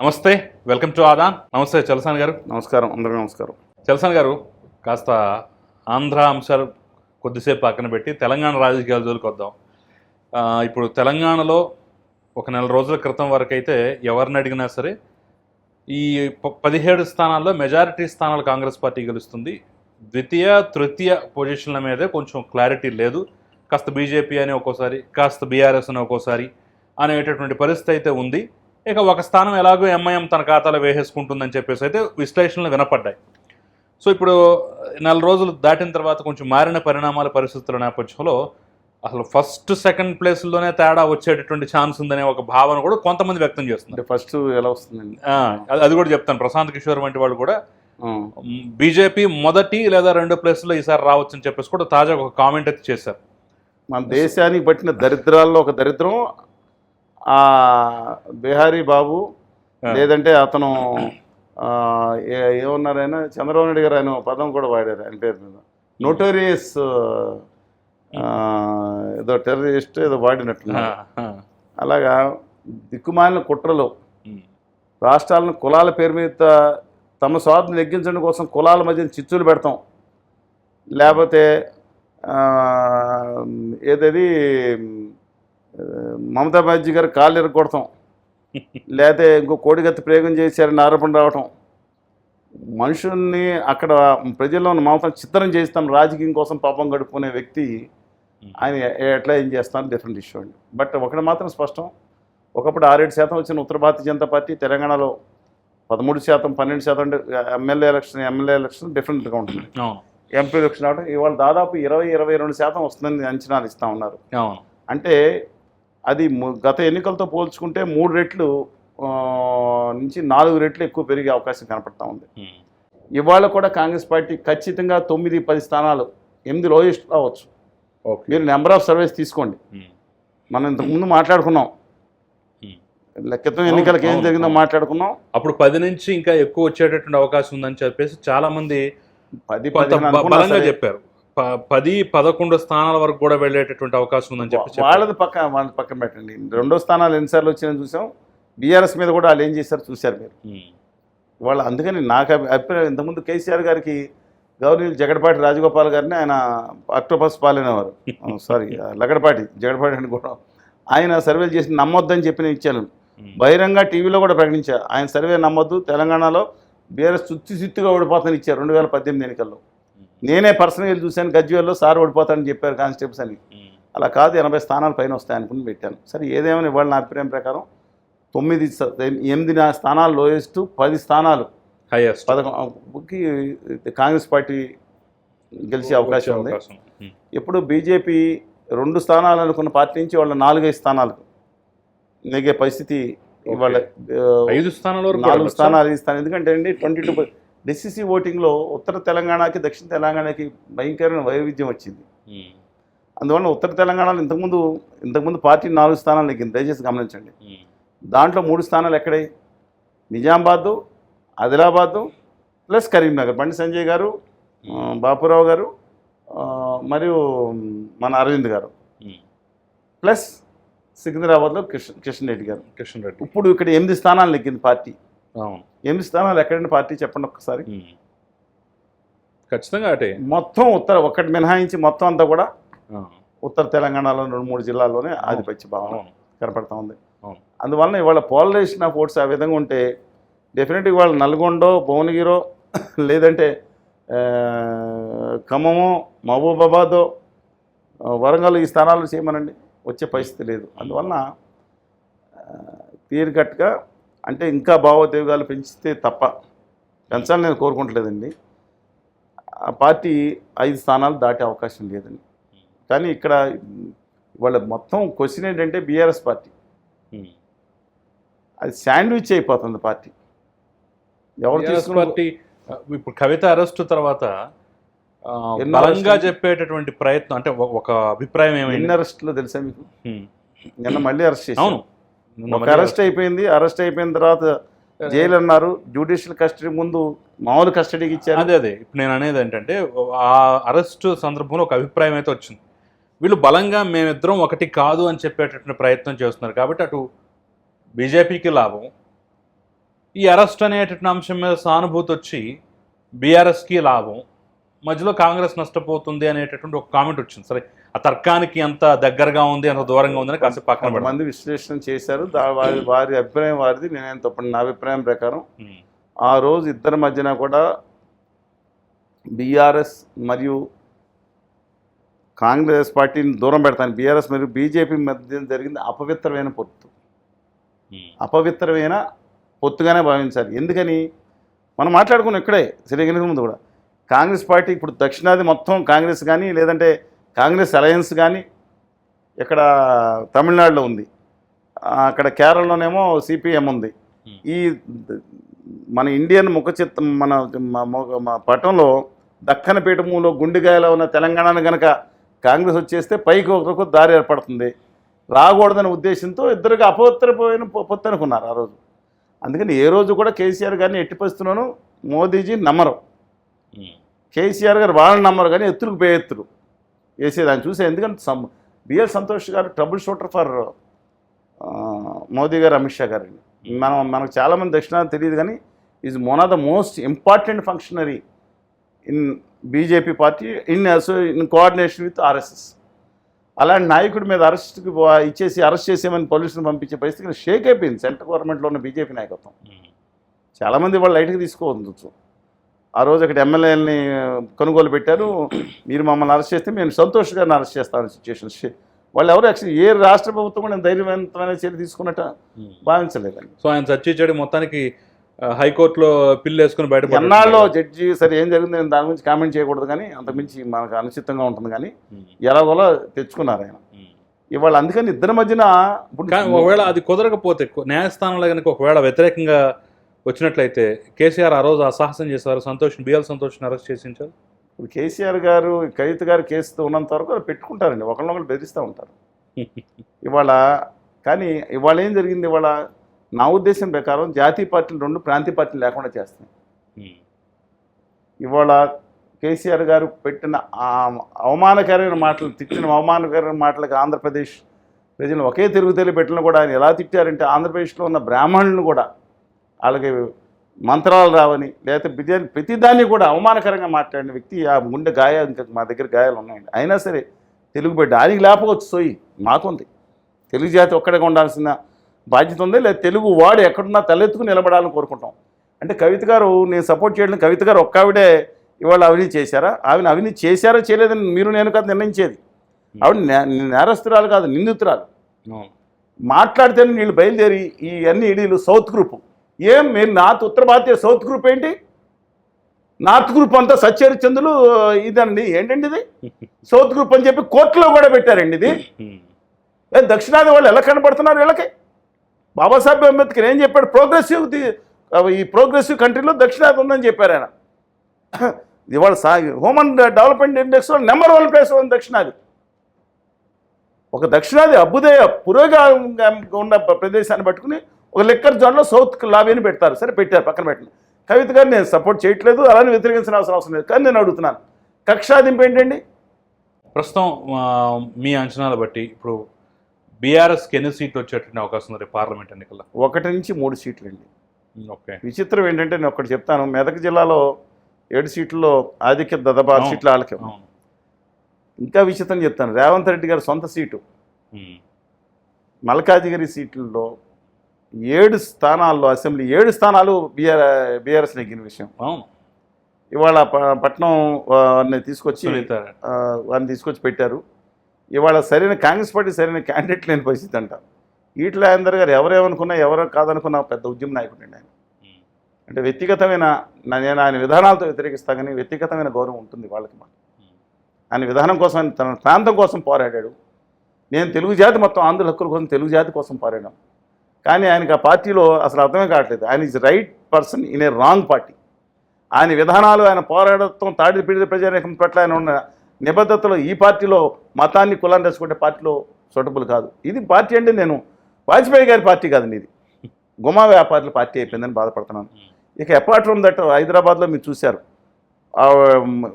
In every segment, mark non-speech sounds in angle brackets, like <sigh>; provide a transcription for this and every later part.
నమస్తే welcome to Aadan. నమస్తే చలసాన్ గారు. నమస్కారం అందరికీ నమస్కారం. చలసాన్ గారు కాస్త ఆంధ్ర అంశాలు కొద్దిసేపు పక్కన పెట్టి తెలంగాణ రాజకీయాల జోలికి వద్దాం. ఇప్పుడు తెలంగాణలో ఒక నెల రోజుల క్రితం వరకు అయితే ఎవరిని అడిగినా సరే ఈ పదిహేడు స్థానాల్లో మెజారిటీ స్థానాలు కాంగ్రెస్ పార్టీ గెలుస్తుంది. ద్వితీయ తృతీయ పొజిషన్ల మీదే కొంచెం క్లారిటీ లేదు. కాస్త బీజేపీ అని ఒక్కోసారి కాస్త బీఆర్ఎస్ అని ఒక్కోసారి అనేటటువంటి పరిస్థితి అయితే ఉంది. ఇక ఒక స్థానం ఎలాగో ఎంఐఎం తన ఖాతాలో వేసేసుకుంటుందని చెప్పేసి అయితే విశ్లేషణలు వినపడ్డాయి. సో ఇప్పుడు నెల రోజులు దాటిన తర్వాత కొంచెం మారిన పరిణామాల పరిస్థితుల నేపథ్యంలో అసలు ఫస్ట్ సెకండ్ ప్లేస్లోనే తేడా వచ్చేటటువంటి ఛాన్స్ ఉందనే ఒక భావన కూడా కొంతమంది వ్యక్తం చేస్తున్నారు. ఫస్ట్ ఎలా వస్తుందండి? అది- కూడా చెప్తాను. ప్రశాంత్ కిషోర్ వంటి వాళ్ళు కూడా బీజేపీ మొదటి లేదా రెండో ప్లేస్లో ఈసారి రావచ్చు అని చెప్పేసి కూడా తాజాగా ఒక కామెంట్ అయితే చేశారు. మన దేశానికి పట్టిన దరిద్రాల్లో ఒక దరిద్రం ఆ బిహారీ బాబు. లేదంటే అతను ఆ, ఏ- ఏమన్నారు ఆయన చంద్రబాబు నాయుడు గారు ఆయన పదం కూడా వాడారు ఆయన పేరు మీద. నోటోరియస్ ఏదో టెర్రరిస్ట్ ఏదో వాడినట్టున్నారు. ఆ, అలాగా దిక్కుమాలిన కుట్రలు రాష్ట్రాలను కులాల పేరు మీద తమ స్వార్థం నెగ్గించడం కోసం కులాల మధ్య చిచ్చులు పెడతాం. లేకపోతే ఏదది మమతా బానర్జీ గారు కాళ్ళు ఎరగొడతాం లేకపోతే ఇంకో కోడిగత్తి ప్రయోగం చేశారని ఆరోపణ రావటం. మనుషుల్ని అక్కడ ప్రజల్లో ఉన్న మమతను చిత్రం చేస్తాం రాజకీయం కోసం పాపం గడుపుకునే వ్యక్తి ఆయన ఎట్లా ఏం చేస్తాను డిఫరెంట్ ఇష్యూ అండి. బట్ ఒకటి మాత్రం స్పష్టం ఒకప్పుడు ఆరేడు శాతం వచ్చిన ఉత్తర భారతీయ జనతా పార్టీ తెలంగాణలో పదమూడు శాతం పన్నెండు శాతం అంటే ఎమ్మెల్యే ఎలక్షన్ ఎమ్మెల్యే ఎలక్షన్ డిఫరెంట్గా ఉంటుంది. ఎంపీ ఎలక్షన్ అవడం ఇవాళ దాదాపు ఇరవై ఇరవై రెండు శాతం వస్తుందని అంచనాలు ఇస్తూ ఉన్నారు. అంటే అది గత ఎన్నికలతో పోల్చుకుంటే మూడు రెట్లు నుంచి నాలుగు రెట్లు ఎక్కువ పెరిగే అవకాశం కనపడతా ఉంది. ఇవాళ కూడా కాంగ్రెస్ పార్టీ ఖచ్చితంగా తొమ్మిది పది స్థానాలు ఎనిమిది లోయెస్ట్ రావచ్చు. ఓకే. మీరు నెంబర్ ఆఫ్ సర్వేస్ తీసుకోండి. మనం ఇంతకుముందు మాట్లాడుకున్నాం. క్రితం ఎన్నికలకు ఏం జరిగిందో. మాట్లాడుకున్నాం. అప్పుడు పది నుంచి ఇంకా ఎక్కువ వచ్చేటటువంటి అవకాశం ఉందని చెప్పేసి చాలా మంది పది చెప్పారు. పది పదకొండు స్థానాల వరకు కూడా వెళ్ళేటటువంటి అవకాశం ఉందని చెప్పి. వాళ్ళది పక్క వాళ్ళది పక్కన పెట్టండి. రెండో స్థానాలు ఎన్నిసార్లు వచ్చినాయని చూసాం. బీఆర్ఎస్ మీద కూడా వాళ్ళు ఏం చేశారు చూశారు మీరు. వాళ్ళు అందుకని నాకు అభి- అభిప్రాయం ఇంతకుముందు కేసీఆర్ గారికి గవర్నర్ జగడపాటి రాజగోపాల్ గారిని ఆయన అక్టోపస్ పాలనేవారు. <laughs> సారీ లగడపాటి జగడపాటి అని కూడా ఆయన సర్వేలు చేసి నమ్మొద్దని చెప్పి నేను ఇచ్చాను. బహిరంగ టీవీలో కూడా ప్రకటించారు ఆయన సర్వే నమ్మొద్దు. తెలంగాణలో బీఆర్ఎస్ చుత్తి చిత్తుగా ఓడిపోతానని ఇచ్చారు. రెండు వేల పద్దెనిమిది ఎన్నికల్లో. నేనే పర్సనల్గా చూశాను గజ్వేల్లో సార్ ఓడిపోతానని చెప్పారు కానిస్టేబుల్స్ అని. అలా కాదు ఎనభై స్థానాల పైన వస్తాయి అనుకుని పెట్టాను. సరే ఏదేమైనా ఇవాళ నా అభిప్రాయం ప్రకారం తొమ్మిది ఎనిమిది స్థానాలు లోయెస్ట్ పది స్థానాలు హైయెస్ట్ పదకొండుకి కాంగ్రెస్ పార్టీ గెలిచే అవకాశం ఉంది. ఇప్పుడు బీజేపీ రెండు స్థానాలు అనుకున్న పార్టీ నుంచి వాళ్ళ నాలుగైదు స్థానాలకు నెగే పరిస్థితి ఇవాళ ఐదు స్థానాల నాలుగు? స్థానాలు ఇస్తాను ఎందుకంటే అండి ట్వంటీ టూ డెసిసివ్ ఓటింగ్లో ఉత్తర తెలంగాణకి దక్షిణ తెలంగాణకి భయంకరమైన వైవిధ్యం వచ్చింది. అందువల్ల ఉత్తర తెలంగాణలో ఇంతకుముందు ఇంతకుముందు పార్టీ నాలుగు స్థానాలు నెగ్గింది దయచేసి గమనించండి. దాంట్లో మూడు స్థానాలు ఎక్కడే? నిజామాబాదు ఆదిలాబాదు ప్లస్ కరీంనగర్. బండి సంజయ్ గారు బాపురావు గారు మరియు మన అరవింద్ గారు. ప్లస్ సికింద్రాబాద్లో కిషన్ కిషన్ రెడ్డి గారు. కిషన్ రెడ్డి. ఇప్పుడు ఇక్కడ ఎనిమిది స్థానాలు నెగ్గింది పార్టీ. ఎనిమిది స్థానాలు ఎక్కడండి పార్టీ చెప్పండి ఒక్కసారి. ఖచ్చితంగా అటే. మొత్తం ఉత్తర ఒక్కటి మినహాయించి మొత్తం అంతా కూడా ఉత్తర తెలంగాణలో రెండు మూడు జిల్లాల్లోనే ఆధిపత్య భావన కనపడతా ఉంది. అందువలన ఇవాళ పోలరైజేషన్ ఆఫ్ ఓట్స్ ఆ విధంగా ఉంటే డెఫినెట్గా ఇవాళ నల్గొండో భువనగిరో లేదంటే ఖమ్మమో మహబూబాబాదో వరంగల్ ఈ స్థానాలు చేయమనండి. వచ్చే పరిస్థితి లేదు. అందువలన క్లియర్ కట్గా అంటే ఇంకా భావోద్వేగాలు పెంచితే తప్ప పెంచాలని నేను కోరుకుంటలేదండి. ఆ పార్టీ ఐదు స్థానాలు దాటే అవకాశం లేదండి. కానీ ఇక్కడ వాళ్ళ మొత్తం క్వశ్చన్ ఏంటంటే బీఆర్ఎస్ పార్టీ. అది శాండ్విచ్ అయిపోతుంది పార్టీ. ఎవరు తీసుకున్న పార్టీ ఇప్పుడు కవిత అరెస్ట్ తర్వాత బలంగా? చెప్పేటటువంటి ప్రయత్నం అంటే ఒక- అభిప్రాయం ఎన్ని ఏమైంది అరెస్టులో తెలుసా మీకు. నిన్న మళ్ళీ అరెస్ట్ చేశారు. అవును. ఒక అరెస్ట్ అయిపోయింది. అరెస్ట్ అయిపోయిన తర్వాత జైలు అన్నారు. జ్యుడిషియల్ కస్టడీ ముందు మామూలు కస్టడీకి ఇచ్చారు. అదే అదే. ఇప్పుడు నేను అనేది ఏంటంటే ఆ అరెస్ట్ సందర్భంలో ఒక అభిప్రాయం అయితే వచ్చింది. వీళ్ళు బలంగా మేమిద్దరం ఒకటి కాదు అని చెప్పేటటువంటి ప్రయత్నం చేస్తున్నారు. కాబట్టి అటు బీజేపీకి లాభం. ఈ అరెస్ట్ అనేటటువంటి అంశం మీద సానుభూతి వచ్చి బీఆర్ఎస్కి లాభం. మధ్యలో కాంగ్రెస్ నష్టపోతుంది అనేటటువంటి ఒక కామెంట్ వచ్చింది. సరే ఆ తర్కానికి ఎంత దగ్గరగా ఉంది అంత దూరంగా ఉందని కాసేపు పక్కన కొంతమంది విశ్లేషణ చేశారు. వారి వారి అభిప్రాయం వారిది నేనేం తప్పండి నా అభిప్రాయం ప్రకారం. ఆ రోజు ఇద్దరి మధ్యన కూడా బీఆర్ఎస్ మరియు కాంగ్రెస్ పార్టీని దూరం పెడతాను. బీఆర్ఎస్ మరియు బీజేపీ మధ్య జరిగింది అపవిత్రమైన పొత్తు. అపవిత్రమైన పొత్తుగానే భావించాలి. ఎందుకని? మనం మాట్లాడుకున్నాం ఇక్కడే. శ్రీగిరి ముందు కూడా. కాంగ్రెస్ పార్టీ ఇప్పుడు దక్షిణాది మొత్తం కాంగ్రెస్ కానీ లేదంటే కాంగ్రెస్ అలయన్స్ కానీ ఇక్కడ తమిళనాడులో ఉంది. అక్కడ కేరళలోనేమో సిపిఎం ఉంది. ఈ మన ఇండియన్ ముఖ చిత్తం మన పట్టణంలో దక్కన పీఠములో గుండెగాయలో ఉన్న తెలంగాణను కనుక కాంగ్రెస్ వచ్చేస్తే పైకి ఒకరికి దారి ఏర్పడుతుంది. రాకూడదనే ఉద్దేశంతో ఇద్దరికి అపవిత్రపోయిన పొత్తు అనుకున్నారు ఆ రోజు. అందుకని ఏ రోజు కూడా కేసీఆర్ గారిని ఎట్టి పరిస్థితుల్లోనూ మోదీజీ నమ్మరు. కేసీఆర్ గారు వాళ్ళని నమ్మరు కానీ ఎత్తులకు పే ఎత్తులు వేసేది ఆయన చూసే. ఎందుకంటే సం బిఎల్ సంతోష్ గారు ట్రబుల్ షూటర్ ఫర్ మోదీ గారు అమిత్ షా గారు మనం మనకు చాలామంది దక్షిణాది తెలియదు కానీ is one of the most important functionary in BJP party in also in coordination with RSS. అలాంటి నాయకుడి మీద అరెస్ట్కి ఇచ్చేసి అరెస్ట్ చేసేమని పోలీసులు పంపించే పరిస్థితి షేక్ అయిపోయింది సెంట్రల్ గవర్నమెంట్లో ఉన్న బీజేపీ నాయకత్వం. చాలామంది వాళ్ళు లైట్గా తీసుకోవచ్చు. ఆ రోజు అక్కడ ఎమ్మెల్యేలని కొనుగోలు పెట్టారు. మీరు మమ్మల్ని అరెస్ట్ చేస్తే మేము సంతోష్ గారిని అరెస్ట్ చేస్తామని సిచ్యువేషన్ వాళ్ళు ఎవరు యాక్చువల్లీ ఏ రాష్ట్ర ప్రభుత్వం కూడా ధైర్యవంతమైన చర్య తీసుకున్నట్టు ఉమ్. భావించలేదండి. సో ఆయన చర్చించాడు మొత్తానికి హైకోర్టులో పిల్లు వేసుకుని బయట ఎన్నాళ్ళలో జడ్జి సరే ఏం జరిగింది నేను దాని గురించి కామెంట్ చేయకూడదు కానీ అంతకుమించి మనకు అనుచితంగా ఉంటుంది కానీ ఎలాగోలా తెచ్చుకున్నారు ఆయన. ఇవాళ అందుకని ఇద్దరి మధ్యన ఒకవేళ అది కుదరకపోతే న్యాయస్థానంలో కనుక ఒకవేళ వ్యతిరేకంగా వచ్చినట్లయితే కేసీఆర్ ఆ రోజు అసాహసం చేశారు సంతోష్ బిఎల్ సంతోష్ని అరెస్ట్ చేసించారు? ఇప్పుడు కేసీఆర్ గారు కవిత గారు కేసుతో ఉన్నంత వరకు వాళ్ళు పెట్టుకుంటారండి. ఒకరినొకరు బెదిరిస్తూ ఉంటారు. <laughs> ఇవాళ కానీ ఇవాళ ఏం జరిగింది? ఇవాళ నా ఉద్దేశం ప్రకారం జాతీయ పార్టీలు రెండు ప్రాంతీయ పార్టీలు లేకుండా చేస్తున్నాయి. ఇవాళ కేసీఆర్ గారు పెట్టిన అవమానకరమైన మాటలు తిట్టిన అవమానకరమైన మాటలకు ఆంధ్రప్రదేశ్ ప్రజలు ఒకే తిరుగుతేలి పెట్టిన కూడా ఆయన ఎలా తిట్టారంటే ఆంధ్రప్రదేశ్లో ఉన్న బ్రాహ్మణులను కూడా వాళ్ళకి మంత్రాలు రావని లేకపోతే బిర్యానీ ప్రతిదాన్ని కూడా అవమానకరంగా మాట్లాడిన వ్యక్తి ఆ గుండె గాయాలు ఇంకా మా దగ్గర గాయాలు ఉన్నాయండి. అయినా సరే తెలుగు బిడ్డ ఆయనకి లేకపోవచ్చు సోయి మాకుంది. తెలుగు జాతి ఒక్కడే ఉండాల్సిన బాధ్యత ఉంది లేదా తెలుగు వాడు ఎక్కడున్నా తలెత్తుకుని నిలబడాలని కోరుకుంటాం. అంటే కవిత గారు నేను సపోర్ట్ చేయడం కవిత గారు ఒక్క ఆవిడే ఇవాళ అవినీతి చేశారా? ఆవిడ అవినీతి చేశారో చేయలేదని మీరు నేను కాదు నిర్ణయించేది. ఆవిడ నే- నేరస్తురాలు కాదు నిందితురాలు. మాట్లాడితేనే వీళ్ళు బయలుదేరి ఈ అన్ని ఇడీలు సౌత్ గ్రూప్. ఏం? మీరు నార్త్ ఉత్తర భారతీయ సౌత్ గ్రూప్ ఏంటి? నార్త్ గ్రూప్ అంతా సత్యహరిచంద్రులు ఇదండి ఏంటండి ఇది? <laughs> సౌత్ గ్రూప్ అని చెప్పి కోర్టులో కూడా పెట్టారండి ఇది. <laughs> దక్షిణాది వాళ్ళు ఎలా కనపడుతున్నారు వీళ్ళకి? బాబాసాహెబ్ అంబేద్కర్ ఏం చెప్పాడు? ప్రోగ్రెసివ్ ఈ ప్రోగ్రెసివ్ కంట్రీలో దక్షిణాది ఉందని చెప్పారు ఆయన. <clears throat> ఇవాళ సా హ్యూమన్ డెవలప్మెంట్ ఇండెక్స్లో నెంబర్ వన్ ప్లేస్ ఉంది దక్షిణాది. ఒక దక్షిణాది అభ్యుదయ పురోగంగా ఉన్న ప్రదేశాన్ని పట్టుకుని ఒక లెక్కర్ జోన్లో సౌత్ లాబీని పెడతారు. సరే పెట్టారు పక్కన పెట్టండి. కవిత గారు నేను సపోర్ట్ చేయట్లేదు అలానే వ్యతిరేకించిన అవసరం అవసరం లేదు. కానీ నేను అడుగుతున్నాను కక్షాదింపు ఏంటండి? ప్రస్తుతం మీ అంచనాలు బట్టి ఇప్పుడు బీఆర్ఎస్కి ఎన్ని సీట్లు వచ్చేటువంటి అవకాశం ఉంది పార్లమెంట్ ఎన్నికల్లో? ఒకటి నుంచి మూడు సీట్లు అండి ఓకే. విచిత్రం ఏంటంటే నేను ఒకటి చెప్తాను. మెదక్ జిల్లాలో ఏడు సీట్లలో ఆధిక్యత దాదాపు ఆరు. సీట్లు వాళ్ళకి అవును. ఇంకా విచిత్రం చెప్తాను. రేవంత్ రెడ్డి గారి సొంత సీటు. మల్కాజిగిరి సీట్లలో ఏడు స్థానాల్లో అసెంబ్లీ ఏడు స్థానాలు బీఆర్ బీఆర్ఎస్ నెగ్గిన విషయం. అవును. ఇవాళ పట్నం వారిని తీసుకొచ్చి వారిని తీసుకొచ్చి పెట్టారు. ఇవాళ సరైన కాంగ్రెస్ పార్టీ సరైన క్యాండిడేట్ లేని పరిస్థితి అంట. ఈట్ల అందరు గారు ఎవరేమనుకున్నా ఎవరో కాదనుకున్నా పెద్ద ఉద్యమ నాయకుడు అండి ఆయన. అంటే వ్యక్తిగతమైన నేను ఆయన విధానాలతో వ్యతిరేకిస్తా కానీ వ్యక్తిగతమైన గౌరవం ఉంటుంది వాళ్ళకి మాకు ఉమ్, ఆయన విధానం కోసం తన ప్రాంతం కోసం పోరాడాడు. నేను తెలుగు జాతి మొత్తం ఆంధ్ర హక్కుల కోసం తెలుగు జాతి కోసం పోరాడాం. కానీ ఆయనకి ఆ పార్టీలో అసలు అర్థమే కావట్లేదు. ఆయన is right person in a wrong party ఆయన విధానాలు ఆయన పోరాడటం తాడి పీడిత ప్రజానీకం పట్ల ఆయన ఉన్న నిబద్ధతలో ఈ పార్టీలో మతాన్ని కులాన్ని తెచ్చుకుంటే పార్టీలో సూటబుల్ కాదు. ఇది పార్టీ అంటే నేను వాజ్పేయి గారి పార్టీ కాదండి ఇది గుమా వ్యాపారుల పార్టీ అయిపోయిందని బాధపడుతున్నాను. ఇక అపార్ట్ ఫ్రమ్ దట్ హైదరాబాద్లో మీరు చూశారు.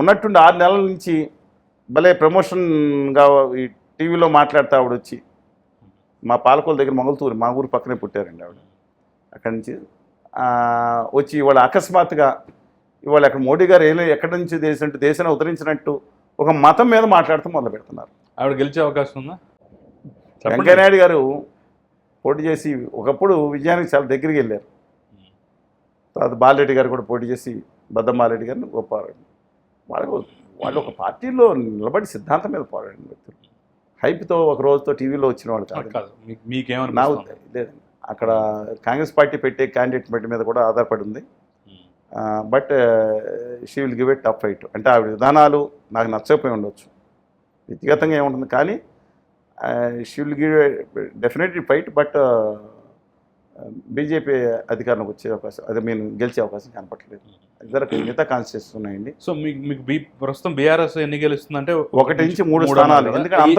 ఉన్నట్టుండి ఆరు నెలల నుంచి భలే ప్రమోషన్గా ఈ టీవీలో మాట్లాడుతూ ఆవిడ వచ్చి మా పాలకొల దగ్గర మొగల్తూరు మా ఊరు పక్కనే పుట్టారండి ఆవిడ. అక్కడి నుంచి వచ్చి ఇవాళ అకస్మాత్తుగా ఇవాళ అక్కడ మోడీ గారు ఏం ఎక్కడి నుంచి దేశం దేశాన్ని ఉద్ధరించినట్టు ఒక మతం మీద మాట్లాడుతూ మొదలు పెడుతున్నారు. ఆవిడ గెలిచే అవకాశం ఉందా? వెంకయ్యనాయుడు గారు పోటీ చేసి ఒకప్పుడు విజయానికి చాలా దగ్గరికి వెళ్ళారు. తర్వాత బాలరెడ్డి గారు కూడా పోటీ చేసి బద్దం బాలరెడ్డి గారిని గొప్పారు వాళ్ళు వాళ్ళు ఒక పార్టీలో నిలబడి సిద్ధాంతం మీద పోరాడిన వ్యక్తులు. హైప్తో ఒక రోజుతో టీవీలో వచ్చిన వాళ్ళు కాదు. కాదు మీ- నా లేదండి. అక్కడ కాంగ్రెస్ పార్టీ పెట్టే క్యాండిడేట్ మీద కూడా ఆధారపడి ఉంది. But she will give it tough fight అంటే ఆవిడ విధానాలు నాకు నచ్చకపోయి ఉండొచ్చు. వ్యక్తిగతంగా ఏముంటుంది? కానీ she will give definitely fight but BJP అధికారంలోకి వచ్చే అవకాశం అదే నేను గెలిచే అవకాశం కనపట్లేదు ఇద్దరు మిగతా కాన్స్టిట్యూన్స్ ఉన్నాయండి. సో మీకు మీకు బీ ప్రస్తుతం బీఆర్ఎస్ ఎన్ని గెలుస్తుందంటే ఒకటి నుంచి మూడు స్థానాలు. ఎందుకంటే? అంత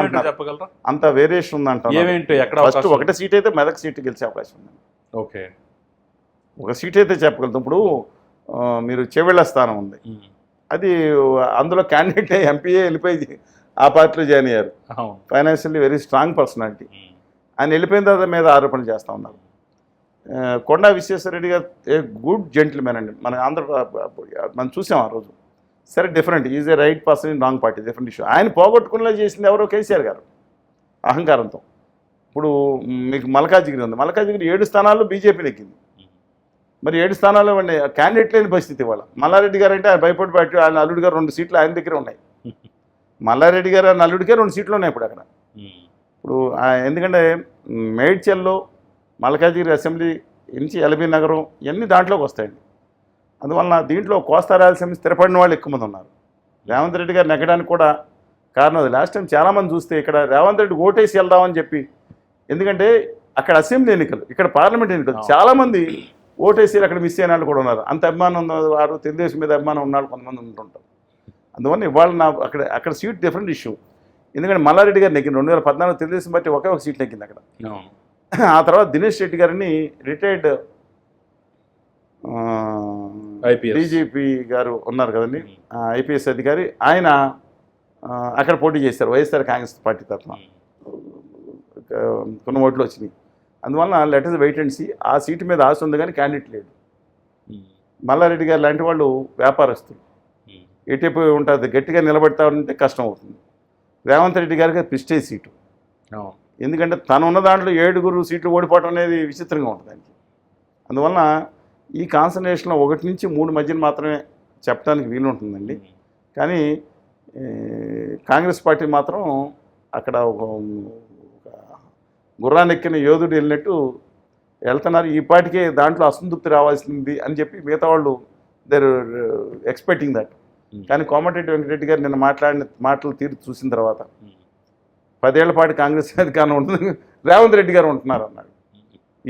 అంటున్నారు. చెప్పగలరా? అంత వేరియేషన్ ఉందంట ఏమేంటో? ఎక్కడ ఫస్ట్ ఒకటే సీట్ అయితే మెదక్ సీట్ గెలిచే అవకాశం ఉంది. ఓకే. ఒక సీట్ అయితే చెప్పగలుగుతాం. ఇప్పుడు మీరు చెవిళ్ళ స్థానం ఉంది. అది అందులో క్యాండిడేట్ ఎంపీఏ వెళ్ళిపోయి ఆ పార్టీలో జాయిన్ అయ్యారు. Financially very strong personality. ఆయన వెళ్ళిపోయిన తర్వాత మీద ఆరోపణలు చేస్తూ ఉన్నారు. కొండా విశ్వేశ్వరరెడ్డి గారు ఏ గుడ్ జెంటిల్మెన్ అండి. మన ఆంధ్ర మనం చూసాం ఆ రోజు. సరే different. Is a right person in wrong party different issue. ఆయన పోగొట్టుకునేలా చేసింది ఎవరో కేసీఆర్ గారు అహంకారంతో. ఇప్పుడు మీకు మల్కాజిగిరి ఉంది. మల్కాజిగిరి ఏడు స్థానాల్లో బీజేపీ నెక్కింది మరి ఏడు స్థానాల్లో ఉండే క్యాండిడేట్ లేని పరిస్థితి ఇవాళ. మల్లారెడ్డి గారు అంటే ఆయన భయపడి పెట్టి ఆయన అల్లుడు గారు రెండు సీట్లు ఆయన దగ్గర ఉన్నాయి. <laughs> మల్లారెడ్డి గారు ఆయన అల్లుడికే రెండు సీట్లు ఉన్నాయి ఇప్పుడు అక్కడ. ఇప్పుడు ఎందుకంటే మేడ్చల్లో మల్కాజిగిరి అసెంబ్లీ నుంచి ఎల్బీ నగరం ఇవన్నీ దాంట్లోకి వస్తాయండి? అందువలన దీంట్లో కోస్తా రాయలసీమ స్థిరపడిన వాళ్ళు ఎక్కువ మంది ఉన్నారు. రేవంత్ రెడ్డి గారు నెగ్గడానికి కూడా కారణం అది. లాస్ట్ టైం చాలామంది చూస్తే ఇక్కడ రేవంత్ రెడ్డి ఓటేసి వెళ్దామని చెప్పి ఎందుకంటే అక్కడ అసెంబ్లీ ఎన్నికలు ఇక్కడ పార్లమెంట్ ఎన్నికలు. చాలామంది ఓటేసి అక్కడ మిస్ అయిన వాళ్ళు కూడా ఉన్నారు. అంత అభిమానం ఉన్న వారు తెలుగుదేశం మీద అభిమానం ఉన్న వాళ్ళు కొంతమంది ఉంటుంటారు. అందువల్ల ఇవాళ నా అక్కడ అక్కడ సీట్ డిఫరెంట్ ఇష్యూ. ఎందుకంటే మల్లారెడ్డి గారు నెగ్గింది రెండు వేల పద్నాలుగు తెలుగుదేశం బట్టి ఒకే ఒక సీట్ నెగ్గింది అక్కడ. <laughs> ఆ తర్వాత దినేష్ రెడ్డి గారిని రిటైర్డ్. డీజీపీ గారు ఉన్నారు కదండి. ఐపీఎస్ అధికారి. ఆయన అక్కడ పోటీ చేశారు వైఎస్ఆర్ కాంగ్రెస్ పార్టీ తరఫున. కొన్ని ఓట్లు వచ్చినాయి. అందువలన let us wait and see. ఆ సీటు మీద ఆశ ఉంది కానీ క్యాండిడేట్ లేడు. మల్లారెడ్డి గారు లాంటి వాళ్ళు వ్యాపారస్తులు. ఎటువైపు ఉంటుంది గట్టిగా నిలబడతా ఉంటే కష్టం అవుతుంది. రేవంత్ రెడ్డి గారికి ప్రిస్టేజ్ సీటు. ఎందుకంటే తను ఉన్న దాంట్లో ఏడుగురు సీట్లు ఓడిపోవడం అనేది విచిత్రంగా ఉంటుంది దానికి. అందువలన ఈ కాన్సన్ట్రేషన్లో ఒకటి నుంచి మూడు మధ్యన మాత్రమే చెప్పడానికి వీలు ఉంటుందండి. ఉమ్. కానీ కాంగ్రెస్ పార్టీ మాత్రం అక్కడ ఒక ఎక్కిన యోధుడు వెళ్ళినట్టు వెళ్తున్నారు. ఈ పాటికే దాంట్లో అసంతృప్తి రావాల్సింది అని చెప్పి మిగతా వాళ్ళు దర్ ఎక్స్పెక్టింగ్ దట్. కానీ కోమటిరెడ్డి వెంకటరెడ్డి గారు నిన్న మాట్లాడిన మాటలు తీరు చూసిన తర్వాత. పదేళ్ళ పాటు కాంగ్రెస్ అధికారం ఉంటుంది రేవంత్ రెడ్డి గారు ఉంటున్నారు అన్నాడు.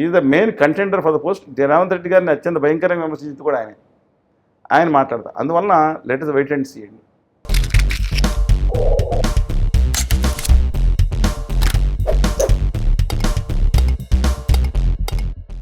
Is the main contender for the post Revanth Reddy గారిని అత్యంత భయంకరంగా విమర్శించింది కూడా ఆయన ఆయన మాట్లాడతారు. అందువలన let us wait and see అండి.